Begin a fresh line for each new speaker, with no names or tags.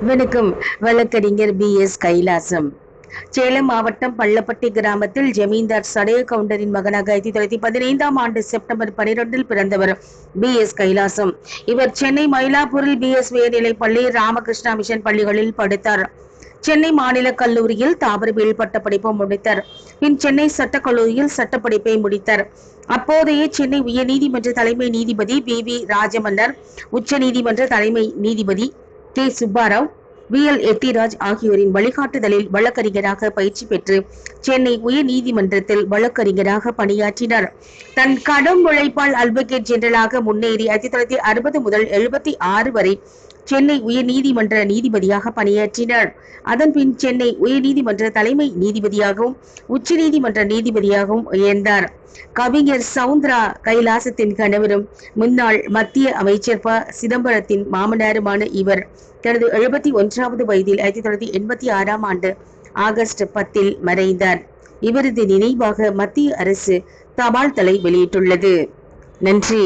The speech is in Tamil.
வணக்கம் வழக்கறிஞர் பி. எஸ். கைலாசம். சேலம் மாவட்டம் பள்ளப்பட்டி கிராமத்தில் ஜமீன்தார் சடைய கவுண்டரின் மகனாக ஆயிரத்தி தொள்ளாயிரத்தி பதினைந்தாம் ஆண்டு செப்டம்பர் பனிரெண்டில் பிறந்தவர் பி. எஸ். கைலாசம். இவர் சென்னை மயிலாப்பூரில் பி. எஸ். உயர்நிலை பள்ளி ராமகிருஷ்ணா மிஷன் பள்ளிகளில் படித்தார். சென்னை மாநில கல்லூரியில் தாவரவியல் பட்டப்படிப்பு முடித்தார். பின் சென்னை சட்டக்கல்லூரியில் சட்டப்படிப்பை முடித்தார். அப்போதைய சென்னை உயர்நீதிமன்ற தலைமை நீதிபதி பி. வி. ராஜமன்னர் உச்ச நீதிமன்ற தலைமை நீதிபதி K Subbarao V L Ethiraj ஆகியோரின் வழிகாட்டுதலில் வழக்கறிஞராக பயிற்சி பெற்று சென்னை உயர் நீதிமன்றத்தில் வழக்கறிஞராக பணியாற்றினார். தன் கடும் உழைப்பால் அட்வொகேட் ஜெனரலாக முன்னேறி ஆயிரத்தி தொள்ளாயிரத்தி அறுபது முதல் எழுபத்தி ஆறு வரை சென்னை உயர் நீதிமன்ற நீதிபதியாக பணியாற்றினார். அதன்பின் சென்னை உயர் நீதிமன்ற தலைமை நீதிபதியாகவும் உச்ச நீதிமன்ற நீதிபதியாகவும் உயர்ந்தார் கவிஞர் சவுந்தரா கைலாசத்தின் கணவரும் முன்னாள் மத்திய அமைச்சர் ப. சிதம்பரத்தின் மாமனாருமான இவர் தனது எழுபத்தி ஒன்றாவது வயதில் ஆயிரத்தி தொள்ளாயிரத்தி எண்பத்தி ஆறாம் ஆண்டு ஆகஸ்ட் பத்தில் மறைந்தார். இவரது நினைவாக மத்திய அரசு தபால் தலை வெளியிட்டுள்ளது. நன்றி.